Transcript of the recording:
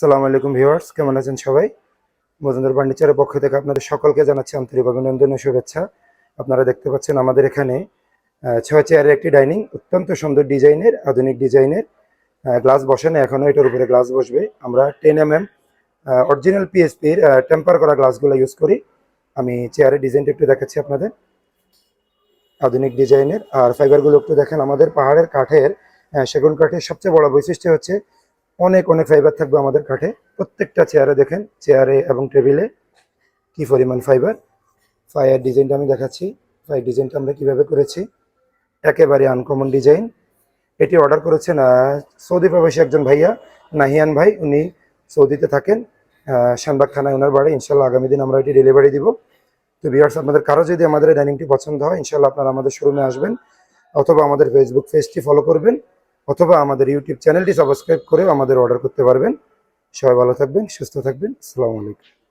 সালাম আলাইকুম ভিউয়ার্স, কেমন আছেন সবাই? মজুমদার ফার্নিচারের পক্ষ থেকে আপনাদের সকলকে জানাচ্ছি আন্তরিক অভিনন্দন ও শুভেচ্ছা। আপনারা দেখতে পাচ্ছেন আমাদের এখানে ছয় চেয়ারের একটি ডাইনিং, অত্যন্ত সুন্দর ডিজাইনের, আধুনিক ডিজাইনের গ্লাস বসে না এখনও এটার উপরে গ্লাস বসবে। আমরা টেন এম এম অরিজিনাল পিএসপির টেম্পার করা গ্লাসগুলো ইউজ করি। আমি চেয়ারের ডিজাইনটা একটু দেখাচ্ছি আপনাদের। আধুনিক ডিজাইনের, আর ফাইবারগুলো একটু দেখেন, আমাদের পাহাড়ের কাঠের সেগুন কাঠের সবচেয়ে বড় বৈশিষ্ট্য হচ্ছে অনেক অনেক ফাইবার থাকবে আমাদের কাঠে। প্রত্যেকটা চেয়ারে দেখেন চেয়ারে এবং টেবিলে কি পরিমাণ ফাইবার ফায়ার ডিজাইনটা আমি দেখাচ্ছি। ফায়ার ডিজাইনটা আমরা কীভাবে করেছি? একেবারে আনকমন ডিজাইন এটি অর্ডার করেছেন সৌদি প্রবাসী একজন ভাইয়া নাহিয়ান ভাই। উনি সৌদিতে থাকেন। আহ, শানবাগ থানায় ওনার বাড়ি। ইনশাল্লাহ আগামী দিন আমরা এটি ডেলিভারি দিব। তো বিয়ার্স আপনাদের কারও যদি আমাদের ডাইনিংটি পছন্দ হয় ইনশাল্লাহ আপনারা আমাদের শোরুমে আসবেন। অথবা আমাদের ফেসবুক পেজটি ফলো করবেন। অথবা আমাদের ইউটিউব চ্যানেলটি সাবস্ক্রাইব করেও আমাদের অর্ডার করতে পারবেন। সবাই ভালো থাকবেন, সুস্থ থাকবেন। আসসালামু আলাইকুম।